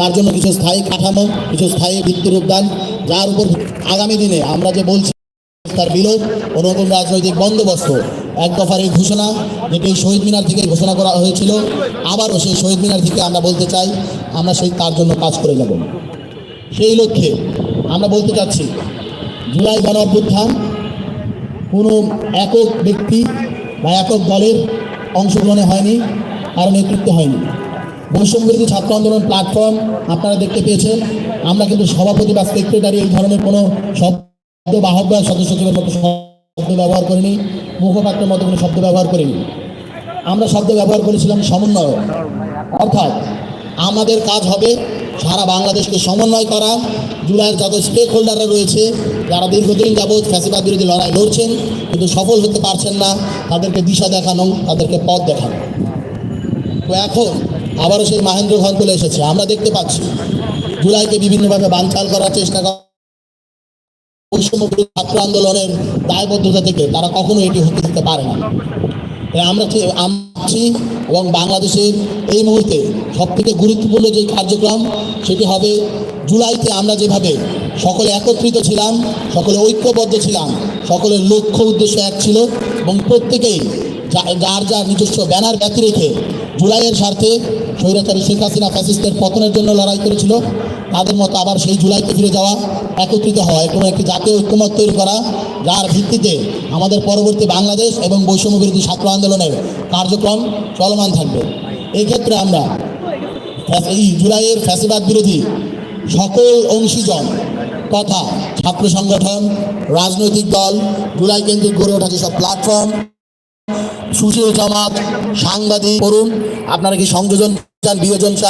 তার জন্য কিছু স্থায়ী কাঠামো, কিছু স্থায়ী ভিত্তিরূপদান যার উপর আগামী দিনে আমরা যে বলছি, তার বিলোপ ও রাজনৈতিক বন্দোবস্ত, এক দফার এই ঘোষণা, যেটি শহীদ মিনার থেকে ঘোষণা করা হয়েছিল, আবারও সেই শহীদ মিনার থেকে আমরা বলতে চাই, আমরা সেই তার জন্য কাজ করে যাব সেই লক্ষ্যে আমরা বলতে চাচ্ছি, জুলাই গণ অভ্যুত্থান কোনো একক ব্যক্তি বা একক দলের অংশগ্রহণে হয়নি, কারও নেতৃত্ব হয়নি। বৈষম্যবিরোধী ছাত্র আন্দোলন প্ল্যাটফর্ম আপনারা দেখতে পেয়েছেন। আমরা কিন্তু সভাপতি বা সেক্রেটারি এই ধরনের কোনো শব্দ বা সদস্য সচিবের মতো শব্দ ব্যবহার করিনি। মুখপাত্রের মতো কোনো শব্দ ব্যবহার করিনি। আমরা শব্দ ব্যবহার করেছিলাম সমন্বয় অর্থাৎ আমাদের কাজ হবে সারা বাংলাদেশকে সমন্বয় করা। জুলাইয়ের যত স্টেক হোল্ডাররা রয়েছে, যারা দীর্ঘদিন যাবৎ ফ্যাসিবাদ বিরোধী লড়াই লড়ছেন, কিন্তু সফল হতে পারছেন না, তাদেরকে দিশা দেখানো, তাদেরকে পথ দেখানো। তো এখন আবারও সেই মাহেন্দ্র খান চলে এসেছে, আমরা দেখতে পাচ্ছি। জুলাইকে বিভিন্নভাবে বানচাল করার চেষ্টা করা ছাত্র আন্দোলনের দায়বদ্ধতা থেকে তারা কখনো এটি হতে দিতে পারে না। আমরা আমছি এবং বাংলাদেশের এই মুহূর্তে সবথেকে গুরুত্বপূর্ণ যে কার্যক্রম, সেটি হবে জুলাইতে আমরা যেভাবে সকলে একত্রিত ছিলাম, সকলে ঐক্যবদ্ধ ছিলাম সকলের লক্ষ্য উদ্দেশ্য এক ছিল এবং প্রত্যেকেই যার যার নিজস্ব ব্যানার ব্যক্তি রেখে জুলাইয়ের স্বার্থে স্বৈরাচারী শেখ হাসিনা ফ্যাসিস্টের পতনের জন্য লড়াই করেছিল। তাদের মতো আবার সেই জুলাইতে ফিরে যাওয়া, একত্রিত হওয়া এবং একটি জাতীয় ঐক্যমত তৈরি করা, যার ভিত্তিতে আমাদের পরবর্তী বাংলাদেশ এবং বৈষম্য বিরোধী ছাত্র আন্দোলনের কার্যক্রম চলমান থাকবে। এই ক্ষেত্রে আমরা এই জুলাইয়ের ফ্যাসিবাদ বিরোধী সকল অংশীজন তথা ছাত্র সংগঠন, রাজনৈতিক দল, জুলাই কেন্দ্রিক গড়ে ওঠা যেসব প্ল্যাটফর্ম সুশীল জামাত সাংবাদিক করুন আপনারা কি সংযোজন চান বিয়োজন চান?